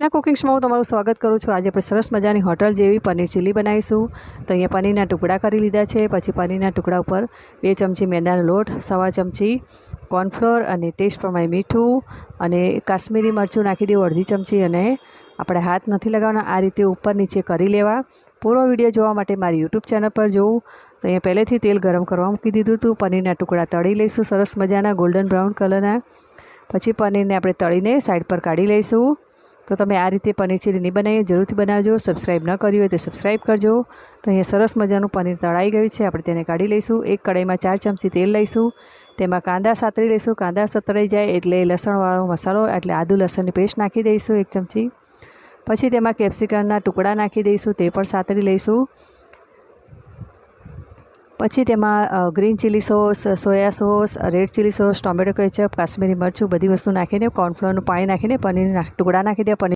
કૃષ્ણા કુકિંગ્સમાં હું તમારું સ્વાગત કરું છું. આજે આપણે સરસ મજાની હોટલ જેવી પનીર ચીલી બનાવીશું. તો અહીંયા પનીરના ટુકડા કરી લીધા છે. પછી પનીરના ટુકડા ઉપર બે ચમચી મેંદાનો લોટ, સવા ચમચી કોર્નફ્લોર અને ટેસ્ટ પ્રમાણે મીઠું અને કાશ્મીરી મરચું નાખી દેવું અડધી ચમચી અને આપણે હાથ નથી લગાવવાના. આ રીતે ઉપર નીચે કરી લેવા. પૂરો વીડિયો જોવા માટે મારી યુટ્યુબ ચેનલ પર જોવું. તો અહીંયા પહેલેથી તેલ ગરમ કરવા મૂકી દીધું હતું. પનીરના ટુકડા તળી લઈશું સરસ મજાના ગોલ્ડન બ્રાઉન કલરના પછી પનીરને આપણે તળીને સાઈડ પર કાઢી લઈશું. તો તમે આ રીતે પનીર ચીલી નહીં બનાવીએ, જરૂરથી બનાવજો. સબસ્ક્રાઈબ ન કર્યું હોય તો સબસ્ક્રાઈબ કરજો. તો અહીંયા સરસ મજાનું પનીર તળાઈ ગયું છે. આપણે તેને કાઢી લઈશું. એક કઢાઈમાં ચાર ચમચી તેલ લઈશું. તેમાં કાંદા સાતરી લઈશું. કાંદા સતરાઈ જાય એટલે લસણવાળો મસાલો, એટલે આદુ લસણની પેસ્ટ નાખી દઈશું એક ચમચી. પછી તેમાં કેપ્સિકમના ટુકડા નાખી દઈશું. તે પણ સાતરી લઈશું. પછી તેમાં green chilli sauce soya sauce red chilli sauce tomato ketchup Kashmiri મરચું બધી વસ્તુ નાખીને કોર્નફ્લોરનું પાણી નાખીને, પનીરના ટુકડા નાખી દે, પનીર